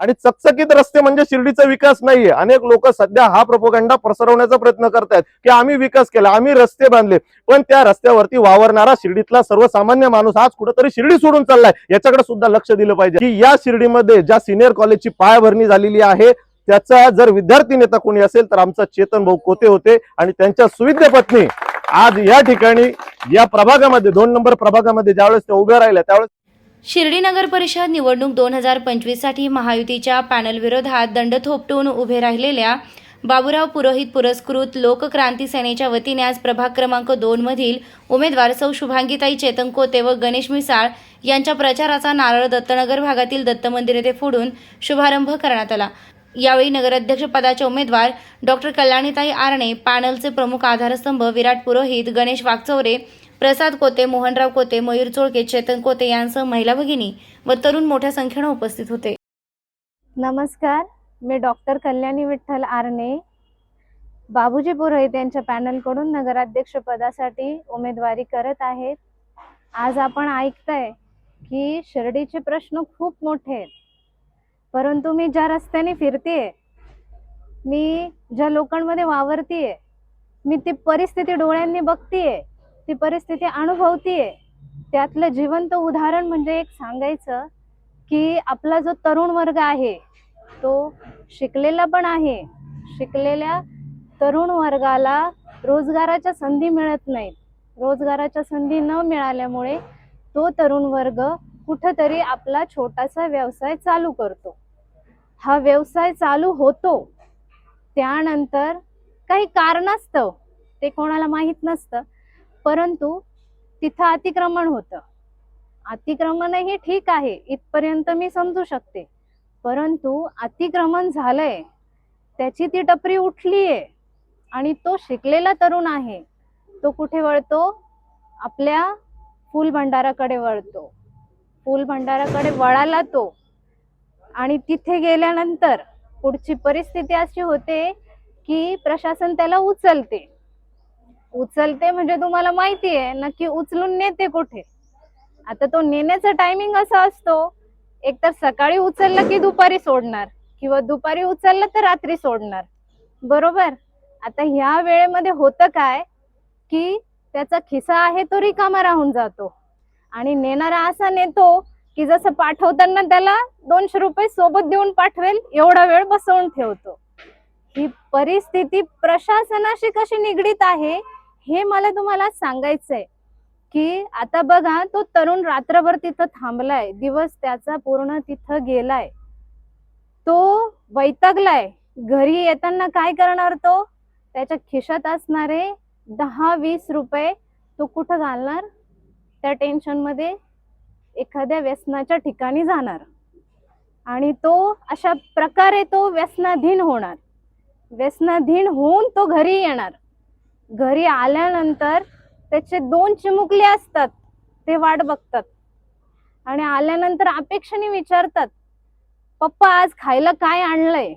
आणि चकचकीत रस्ते म्हणजे शिर्डीचा विकास नाहीये. अनेक लोक सध्या हा प्रपोगंडा पसरवण्याचा प्रयत्न करतायत की आम्ही विकास केला आम्ही रस्ते बांधले पण त्या रस्त्यावरती वावरणारा शिर्डीतला सर्वसामान्य माणूस आज कुठेतरी शिर्डी सोडून चाललाय. याच्याकडे सुद्धा लक्ष दिलं पाहिजे की या शिर्डीमध्ये ज्या सिनियर कॉलेजची पायाभरणी झालेली आहे त्याचा जर विद्यार्थी नेता कोणी असेल तर आमचा चेतन भाऊ कोते होते आणि त्यांच्या सुविद्य पत्नी आज या ठिकाणी या प्रभागामध्ये दोन नंबर प्रभागामध्ये ज्यावेळेस त्या उभ्या राहिल्या त्यावेळेस शिर्डी नगर परिषद निवडणूक दोन हजार पंचवीससाठी महायुतीच्या पॅनलविरोधात दंड थोपटून उभे राहिलेल्या बाबुराव पुरोहित पुरस्कृत लोकक्रांती सेनेच्या वतीने आज प्रभाग क्रमांक दोनमधील उमेदवार सौ शुभांगीताई चेतनकोते व गणेश मिसाळ यांच्या प्रचाराचा नारळ दत्तनगर भागातील दत्त मंदिर येथे फोडून शुभारंभ करण्यात आला. यावेळी नगराध्यक्षपदाचे उमेदवार डॉक्टर कल्याणीताई आरणे पॅनलचे प्रमुख आधारस्तंभ विराट पुरोहित गणेश वागचौरे प्रसाद कोते मोहनराव कोते मयूर चोळके चेतन कोते यांसह महिला भगिनी व तरुण मोठ्या संख्येनं उपस्थित होते. नमस्कार मी डॉक्टर कल्याणी विठ्ठल आरणे. बाबूजी पुरोहित यांच्या पॅनलकडून नगराध्यक्ष पदासाठी उमेदवारी करत आहेत. आज आपण ऐकताय की शिर्डीचे प्रश्न खूप मोठे आहेत. परंतु मी ज्या रस्त्याने फिरतेय मी ज्या लोकांमध्ये वावरतीये मी ती परिस्थिती डोळ्यांनी बघतीये ती परिस्थिती अनुभवतीये. त्यातलं जिवंत उदाहरण म्हणजे एक सांगायचं की आपला जो तरुण वर्ग आहे तो शिकलेला पण आहे. शिकलेल्या तरुण वर्गाला रोजगाराच्या संधी मिळत नाहीत. रोजगाराच्या संधी न मिळाल्यामुळे तो तरुण वर्ग कुठंतरी आपला छोटासा व्यवसाय चालू करतो. हा व्यवसाय चालू होतो. त्यानंतर काही कारणास्तव ते कोणाला माहीत नसतं परंतु तिथं अतिक्रमण होतं. अतिक्रमणही ठीक आहे इथपर्यंत मी समजू शकते. परंतु अतिक्रमण झालंय त्याची ती टपरी उठलीये आणि तो शिकलेला तरुण आहे. तो कुठे वळतो? आपल्या फुल भंडाराकडे वळतो. फुल भंडाराकडे वळाला तो. आणि तिथे गेल्यानंतर पुढची परिस्थिती अशी होते की प्रशासन त्याला उचलते. उचलते म्हणजे तुम्हाला माहिती आहे नक्की उचलून नेते कुठे? आता तो नेण्याचा टायमिंग असा असतो एकतर सकाळी उचललं की दुपारी सोडणार किंवा दुपारी उचललं तर रात्री सोडणार. बरोबर? आता ह्या वेळेमध्ये होतं काय की त्याचा खिसा आहे तो रिकामा राहून जातो. आणि नेणारा असा नेतो की जसं पाठवताना त्याला दोनशे रुपये सोबत देऊन पाठवेल एवढा वेळ बसवून ठेवतो. ही परिस्थिती प्रशासनाशी कशी निगडीत आहे हे मला तुम्हाला सांगायचंय की आता बघा तो तरुण रात्रभर तिथं थांबलाय दिवस त्याचा पूर्ण तिथं गेलाय. तो वैतागलाय. घरी येताना काय करणार तो? त्याच्या खिशात असणारे दहा वीस रुपये तो कुठं घालणार? त्या टेन्शनमध्ये एखाद्या व्यसनाच्या ठिकाणी जाणार. आणि तो अशा प्रकारे तो व्यसनाधीन होणार. व्यसनाधीन होऊन तो घरी येणार. घरी आल्यानंतर त्याचे दोन चिमुकले असतात ते वाट बघतात. आणि आल्यानंतर अपेक्षाने विचारतात पप्पा आज खायला काय आणलंय?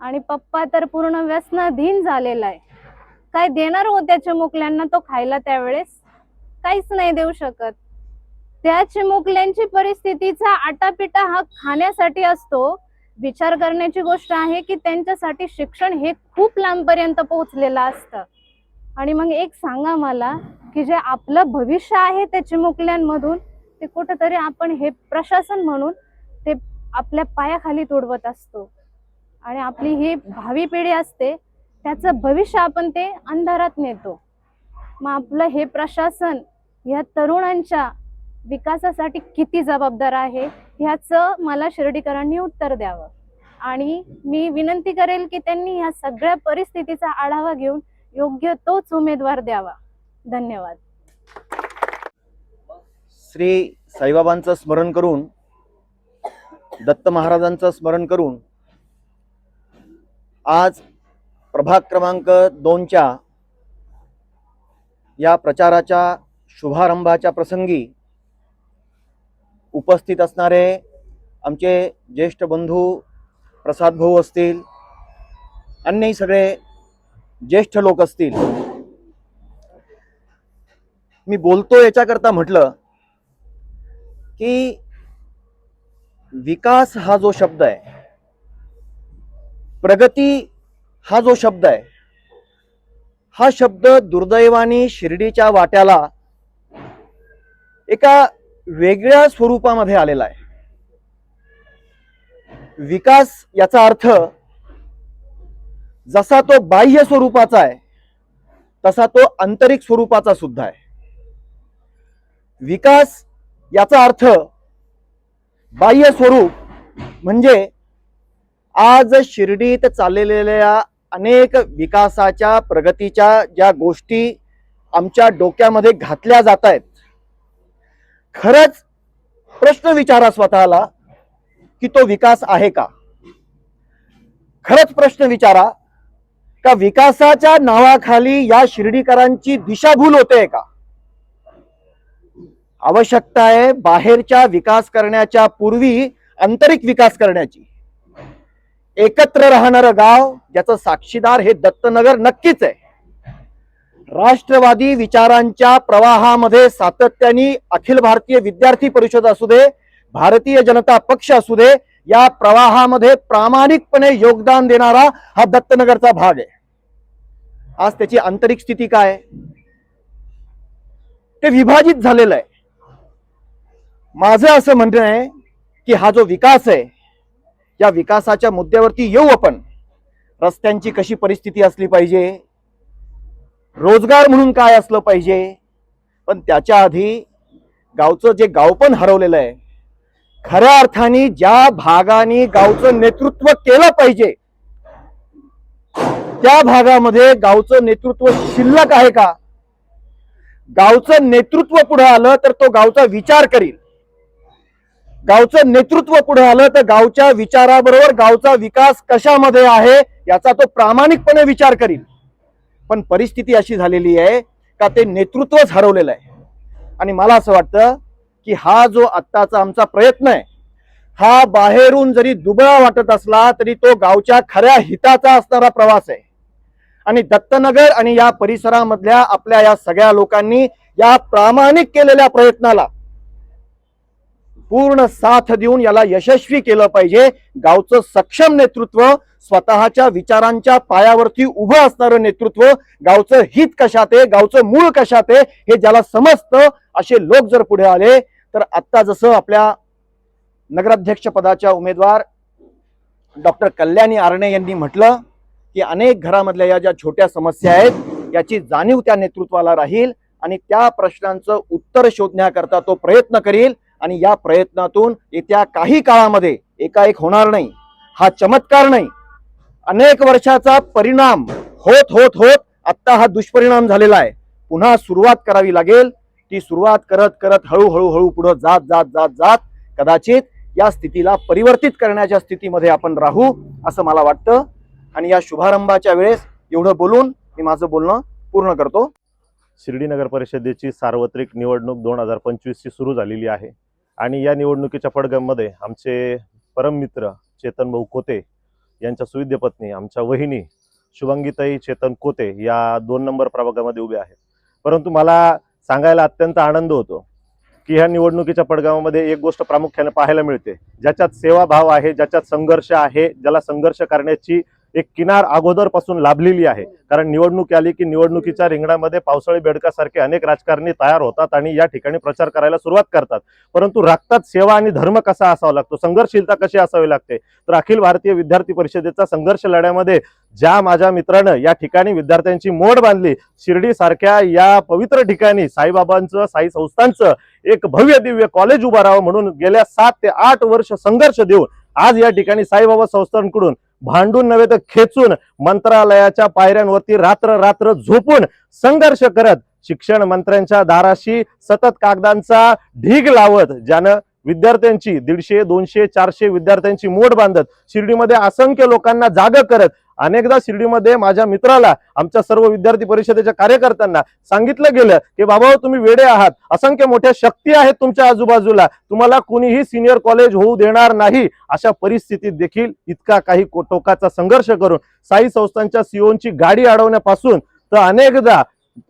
आणि पप्पा तर पूर्ण व्यसनाधीन झालेला आहे. काय देणार हो त्या चिमुकल्यांना तो खायला त्यावेळेस? काहीच नाही देऊ शकत. त्या चिमुकल्यांची परिस्थितीचा आटापिटा हा खाण्यासाठी असतो. विचार करण्याची गोष्ट आहे की त्यांच्यासाठी शिक्षण हे खूप लांबपर्यंत पोहोचलेलं असतं. आणि मग एक सांगा मला की जे आपलं भविष्य आहे त्या चिमुकल्यांमधून ते कुठंतरी आपण हे प्रशासन म्हणून ते आपल्या पायाखाली तुडवत असतो. आणि आपली ही भावी पिढी असते त्याचं भविष्य आपण ते अंधारात नेतो. मग आपलं हे प्रशासन या तरुणांच्या विकासासाठी किती जबाबदार आहे ह्याचं मला शिर्डीकरांनी उत्तर द्यावं. आणि मी विनंती करेल की त्यांनी ह्या सगळ्या परिस्थितीचा आढावा घेऊन योग्य तोच उमेदवार द्यावा. धन्यवाद. श्री साईबाबांचं स्मरण करून दत्त महाराजांचं स्मरण करून आज प्रभाग क्रमांक दोनच्या या प्रचाराच्या शुभारंभाच्या प्रसंगी उपस्थित असणारे आमचे ज्येष्ठ बंधू प्रसाद भाऊ असतील अन्यही सगळे ज्येष्ठ लोक असतील. मी बोलतो याच्याकरता म्हटलं की विकास हा जो शब्द आहे प्रगती हा जो शब्द आहे हा शब्द दुर्दैवाने शिर्डीच्या वाट्याला एका वेगळ्या स्वरूपामध्ये आलेला आहे. विकास याचा अर्थ जसा तो बाह्य स्वरूपाचा आहे तसा तो आंतरिक स्वरूपाचा सुद्धा आहे. विकास याचा अर्थ बाह्य स्वरूप म्हणजे आज शिर्डीत चाललेल्या अनेक विकासाच्या प्रगतीच्या ज्या गोष्टी आमच्या डोक्यामध्ये घातल्या जात आहेत खरंच प्रश्न विचारा स्वतःला की तो विकास आहे का? खरंच प्रश्न विचारा का विकासाच्या नावाखाली या शिर्डीकरांची दिशाभूल होते का? आवश्यकता आहे बाहेरच्या विकास करण्याच्या पूर्वी आंतरिक विकास करण्याची. एकत्र राहणारं गाव ज्याचं साक्षीदार हे दत्तनगर नक्कीच आहे. राष्ट्रवादी विचारांच्या प्रवाहामध्ये सातत्याने अखिल भारतीय विद्यार्थी परिषद असू दे भारतीय जनता पक्ष असू दे या प्रवाहामध्ये प्रामाणिकपणे योगदान देणारा हा दत्तनगरचा भाग आहे. आज त्याची आंतरिक स्थिती काय? ते विभाजित झालेलं आहे. माझं असं म्हणणं आहे की हा जो विकास आहे या विकासाच्या मुद्द्यावरती येऊ आपण. रस्त्यांची कशी परिस्थिती असली पाहिजे? रोजगार म्हणून काय असलं पाहिजे? पण त्याच्या आधी गावचं जे गाव पण हरवलेलं आहे खऱ्या अर्थाने ज्या भागाने गावचं नेतृत्व केलं पाहिजे त्या भागामध्ये गावचं नेतृत्व शिल्लक आहे का? गावचं नेतृत्व पुढे आलं तर तो गावचा विचार करील. गावचं नेतृत्व पुढे आलं तर गावच्या विचाराबरोबर गावचा विकास कशामध्ये आहे याचा तो प्रामाणिकपणे विचार करील. पण परिस्थिती अशी झालेली आहे का ते नेतृत्वच हरवलेलं आहे. आणि मला असं वाटतं की हा जो आत्ताचा आमचा प्रयत्न आहे हा बाहेरून जरी दुबळा वाटत असला तरी तो गावच्या खऱ्या हिताचा असणारा प्रवास आहे. आणि दत्तनगर आणि या परिसरामधल्या आपल्या या सगळ्या लोकांनी या प्रामाणिक केलेल्या प्रयत्नाला पूर्ण साथ देऊन याला यशस्वी केलं पाहिजे. गावचं सक्षम नेतृत्व स्वतःच्या विचारांच्या पायावरती उभं असणारं नेतृत्व गावचं हित कशात आहे गावचं मूळ कशात आहे हे ज्याला समजतं असे लोक जर पुढे आले तर आत्ता जसं आपल्या नगराध्यक्ष पदाच्या उमेदवार डॉक्टर कल्याणी आरणे यांनी म्हटलं की अनेक घरामधल्या या ज्या छोट्या समस्या आहेत याची जाणीव त्या नेतृत्वाला राहील आणि त्या प्रश्नांचं उत्तर शोधण्याकरता तो प्रयत्न करील आणि या प्रयत्नातून येत्या काही काळामध्ये एकाएक होणार नाही. हा चमत्कार नाही. अनेक वर्षाचा परिणाम होत होत होत आत्ता हा दुष्परिणाम झालेला आहे. पुन्हा सुरुवात करावी लागेल. ती सुरुवात करत करत हळूहळू हळू पुढं जात जात जात जात कदाचित या स्थितीला परिवर्तित करण्याच्या स्थितीमध्ये आपण राहू असं मला वाटतं. आणि या शुभारंभाच्या वेळेस एवढं बोलून मी माझं बोलणं पूर्ण करतो. शिर्डी नगर परिषदेची सार्वत्रिक निवडणूक दोन हजार पंचवीसची सुरू झालेली आहे. आणि या निवडणुकीच्या पडगममध्ये आमचे परममित्र चेतन भाऊ कोते यांच्या सुविद्य पत्नी आमच्या वहिनी शुभंगीताई चेतन कोते या दोन नंबर प्रभागामध्ये उभे आहेत. परंतु मला सांगायला अत्यंत आनंद होतो की ह्या निवडणुकीच्या पडगावामध्ये एक गोष्ट प्रामुख्याने पाहायला मिळते. ज्याच्यात सेवाभाव आहे ज्याच्यात संघर्ष आहे ज्याला संघर्ष करण्याची एक किनार अगोदरपासून लाभलेली आहे. कारण निवडणूक आली की निवडणुकीच्या रिंगणामध्ये पावसाळी बेडकासारखे अनेक राजकारणी तयार होतात आणि या ठिकाणी प्रचार करायला सुरुवात करतात. परंतु रक्तात सेवा आणि धर्म कसा असावा लागतो? संघर्षशीलता कशी असावी लागते? तर अखिल भारतीय विद्यार्थी परिषदेचा संघर्ष लढ्यामध्ये ज्या माझ्या मित्रानं या ठिकाणी विद्यार्थ्यांची मोड बांधली शिर्डी सारख्या या पवित्र ठिकाणी साईबाबांचं साई संस्थांचं एक भव्य दिव्य कॉलेज उभं राहावं म्हणून गेल्या सात ते आठ वर्ष संघर्ष देऊन आज या ठिकाणी साईबाबा संस्थांकडून भांडून नव्हे तर खेचून मंत्रालयाच्या पायऱ्यांवरती रात्र रात्र झोपून संघर्ष करत शिक्षण मंत्र्यांच्या दाराशी सतत कागदांचा ढीग लावत ज्यानं विद्यार्थ्यांची दीडशे दोनशे चारशे विद्यार्थ्यांची मोड बांधत शिर्डीमध्ये असंख्य लोकांना जाग करत अनेकदा शिर्डीमध्ये माझ्या मित्राला आमच्या सर्व विद्यार्थी परिषदेच्या कार्यकर्त्यांना सांगितलं गेलं की बाबा तुम्ही वेडे आहात. असंख्य मोठ्या शक्ती आहेत तुमच्या आजूबाजूला. तुम्हाला कुणीही सिनियर कॉलेज होऊ देणार नाही. अशा परिस्थितीत देखील इतका काही को- टोकाचा संघर्ष करून साई संस्थांच्या सीओची गाडी अडवण्यापासून तर अनेकदा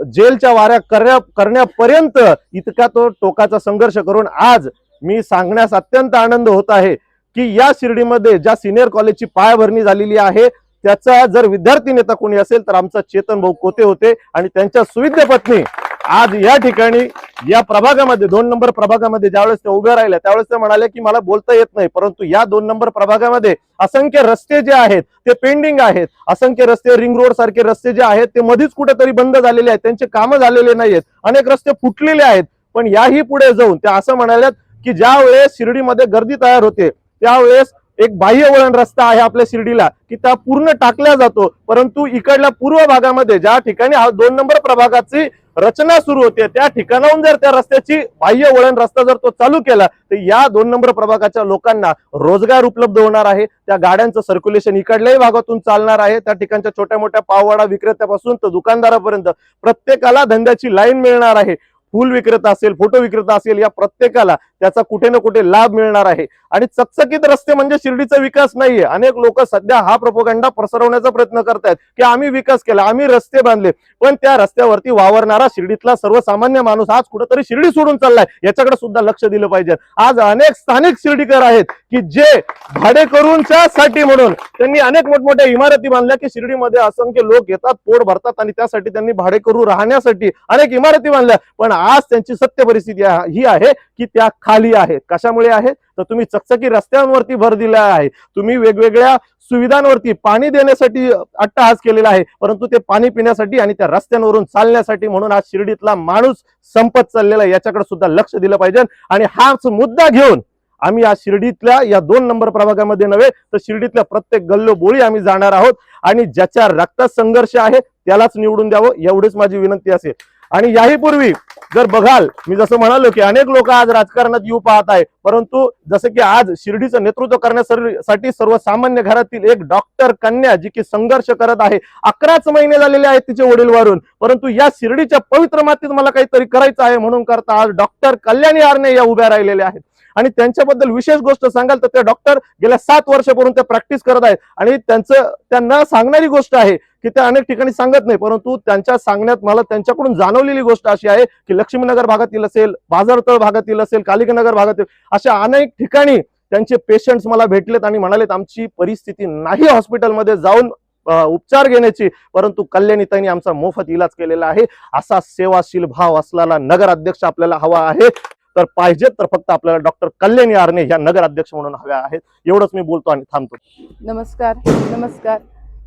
जेलच्या वाऱ्या करण्या करण्यापर्यंत इतका तो टोकाचा संघर्ष करून आज मी सांगण्यास अत्यंत आनंद होत आहे की या शिर्डीमध्ये ज्या सिनियर कॉलेजची पायाभरणी झालेली आहे त्याचा जर विद्यार्थी नेता कोणी असेल तर आमचा चेतन भाऊ कोते होते आणि त्यांच्या सुविद्य पत्नी आज या ठिकाणी या प्रभागामध्ये दोन नंबर प्रभागामध्ये ज्यावेळेस ते उभ्या राहिल्या त्यावेळेस ते म्हणाले की मला बोलता येत नाही परंतु या दोन नंबर प्रभागामध्ये असंख्य रस्ते जे आहेत ते पेंडिंग आहेत. असंख्य रस्ते रिंग रोड सारखे रस्ते जे आहेत ते मधीच कुठेतरी बंद झालेले आहेत त्यांचे कामं झालेले नाहीयेत. अनेक रस्ते फुटलेले आहेत पण याही पुढे जाऊन त्या असं म्हणाल्यात की ज्या वेळेस शिर्डीमध्ये गर्दी तयार होते त्यावेळेस एक बाह्य वळण रस्ता आहे आपल्या शिर्डीला की त्या पूर्ण टाकल्या जातो. परंतु इकडल्या पूर्व भागामध्ये ज्या ठिकाणी हा दोन नंबर प्रभागाची रचना सुरू होते त्या ठिकाणाहून जर त्या रस्त्याची बाह्य वळण रस्ता जर तो चालू केला तर या दोन नंबर प्रभागाच्या लोकांना रोजगार उपलब्ध होणार आहे. त्या गाड्यांचं सर्क्युलेशन इकडल्याही भागातून चालणार आहे. त्या ठिकाणच्या छोट्या मोठ्या पाववाडा विक्रेत्यापासून तर दुकानदारापर्यंत प्रत्येकाला धंद्याची लाईन मिळणार आहे. फुल विक्रेता असेल फोटो विक्रेता असेल या प्रत्येकाला त्याचा कुठे ना कुठे लाभ मिळणार आहे. आणि चकचकीत रस्ते म्हणजे शिर्डीचा विकास नाहीये. अनेक लोक सध्या हा प्रोपोगंडा पसरवण्याचा प्रयत्न करतायत की आम्ही विकास केला आम्ही रस्ते बांधले पण त्या रस्त्यावरती वावरणारा शिर्डीतला सर्वसामान्य माणूस आज कुठेतरी शिर्डी सोडून चाललाय. याच्याकडे सुद्धा लक्ष दिलं पाहिजे. आज अनेक स्थानिक शिर्डीकर आहेत की जे भाडेकरूंच्या साठी म्हणून. त्यांनी अनेक मोठमोठ्या इमारती बांधल्या की शिर्डीमध्ये असंख्य लोक येतात पोट भरतात आणि त्यासाठी त्यांनी भाडेकरू राहण्यासाठी अनेक इमारती बांधल्या. पण आज त्यांची सत्य परिस्थिती ही आहे की त्या खाली आहेत कशामुळे आहेत तर तुम्ही चकचकी रस्त्यांवरती भर दिला आहे. तुम्ही वेगवेगळ्या सुविधांवरती पाणी देण्यासाठी अट्टहास केलेला आहे. परंतु ते पाणी पिण्यासाठी आणि त्या रस्त्यांवरून चालण्यासाठी म्हणून आज शिर्डीतला माणूस संपत चाललेला आहे. याच्याकडे सुद्धा लक्ष दिलं पाहिजे. आणि हाच मुद्दा घेऊन आम्ही या शिर्डीतल्या या दोन नंबर प्रभागामध्ये नव्हे तर शिर्डीतल्या प्रत्येक गल्लोबोळी आम्ही जाणार आहोत. आणि ज्याच्या रक्तात संघर्ष आहे त्यालाच निवडून द्यावं एवढीच माझी विनंती असेल. आणि याही पूर्वी जर बघाल मी जसं म्हणालो की अनेक लोक आज राजकारणात येऊ पाहत आहे परंतु जसं की आज शिर्डीचं नेतृत्व करण्यासाठी सर्वसामान्य घरातील एक डॉक्टर कन्या जी की संघर्ष करत आहे अकराच महिने झालेले आहेत तिचे वडील वारून परंतु या शिर्डीच्या पवित्र मातीत मला काहीतरी करायचं आहे म्हणून करता आज डॉक्टर कल्याणी आरणे या उभ्या राहिलेल्या आहेत. आणि त्यांच्याबद्दल विशेष गोष्ट सांगाल तर ते डॉक्टर गेल्या सात वर्षापर्यंत ते प्रॅक्टिस करत आहेत. आणि त्यांचं त्यांना सांगणारी गोष्ट आहे की ते अनेक ठिकाणी सांगत नाही परंतु त्यांच्या सांगण्यात मला त्यांच्याकडून जाणवलेली गोष्ट अशी आहे की लक्ष्मीनगर भागातील असेल बाजारतळ भागातील असेल कालिकानगर भागातील अशा अनेक ठिकाणी त्यांचे पेशंट्स मला भेटलेत आणि म्हणालेत आमची परिस्थिती नाही हॉस्पिटलमध्ये जाऊन उपचार घेण्याची परंतु कल्याणीताईंनी आमचा मोफत इलाज केलेला आहे. असा सेवाशील भाव असलेला नगर अध्यक्ष आपल्याला हवा आहे. तर पाहिजेत तर फक्त आपल्याला डॉक्टर कल्याणी आरणे ह्या नगर अध्यक्ष म्हणून हव्या आहेत. एवढंच मी बोलतो आणि थांबतो. नमस्कार नमस्कार.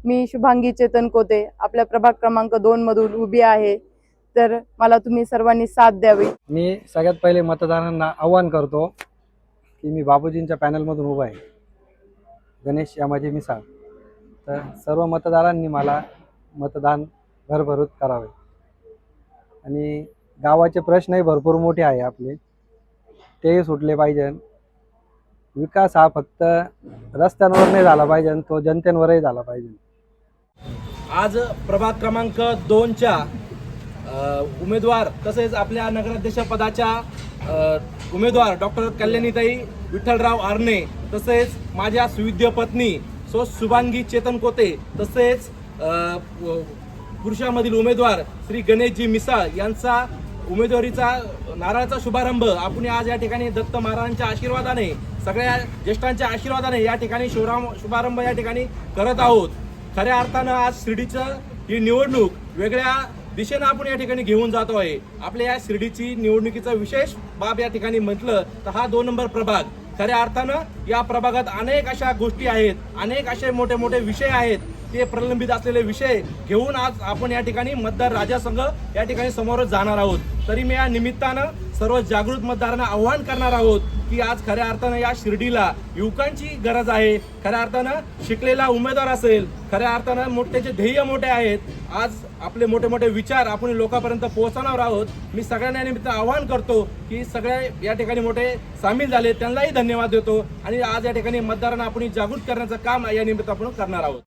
मी शुभांगी चेतन कोते. आपल्या प्रभाग क्रमांक दोन मधून उभी आहे. तर मला तुम्ही सर्वांनी साथ द्यावी. मी सगळ्यात पहिले मतदारांना आव्हान करतो की मी बाबूजींच्या पॅनलमधून उभा आहे. गणेश यामाजी मिसाळ. तर सर्व मतदारांनी मला मतदान भरभरूत करावे. आणि गावाचे प्रश्नही भरपूर मोठे आहे आपले. तेही सुटले पाहिजे. विकास हा फक्त रस्त्यांवर नाही झाला पाहिजे तो जनतेवरही झाला पाहिजे. आज प्रभाग क्रमांक दोनच्या उमेदवार तसेच आपल्या नगराध्यक्ष पदाच्या उमेदवार डॉक्टर कल्याणीताई विठ्ठलराव आरणे तसेच माझ्या सुविद्य पत्नी सो शुभांगी चेतन कोते तसेच पुरुषामधील उमेदवार श्री गणेशजी मिसाळ यांचा उमेदवारीचा नारळाचा शुभारंभ. आपण आज या ठिकाणी दत्त महाराजांच्या आशीर्वादाने सगळ्या ज्येष्ठांच्या आशीर्वादाने या ठिकाणी शिवराम शुभारंभ या ठिकाणी करत आहोत. खऱ्या अर्थानं आज शिर्डीचं ही निवडणूक वेगळ्या दिशेनं आपण या ठिकाणी घेऊन जातो आहे. आपल्या या शिर्डीची निवडणुकीचा विशेष बाब या ठिकाणी म्हटलं तर हा दोन नंबर प्रभाग. खऱ्या अर्थानं या प्रभागात अनेक अशा गोष्टी आहेत अनेक असे मोठे मोठे विषय आहेत. ते प्रलंबित असलेले विषय घेऊन आज आपण या ठिकाणी मतदार राजासंघ या ठिकाणी समोर जाणार आहोत. तरी मी या निमित्तानं सर्व जागृत मतदारांना आव्हान करणार आहोत की आज खऱ्या अर्थानं या शिर्डीला युवकांची गरज आहे. खऱ्या अर्थानं शिकलेला उमेदवार असेल खऱ्या अर्थानं मोठ्याचे ध्येय मोठे आहेत. आज आपले मोठे मोठे विचार आपण लोकांपर्यंत पोहोचवणार आहोत. मी सगळ्यांना या निमित्त आवाहन करतो की सगळ्या या ठिकाणी मोठे सामील झाले त्यांनाही धन्यवाद देतो आणि आज या ठिकाणी मतदारांना आपण जागृत करण्याचं काम या निमित्त आपण करणार आहोत.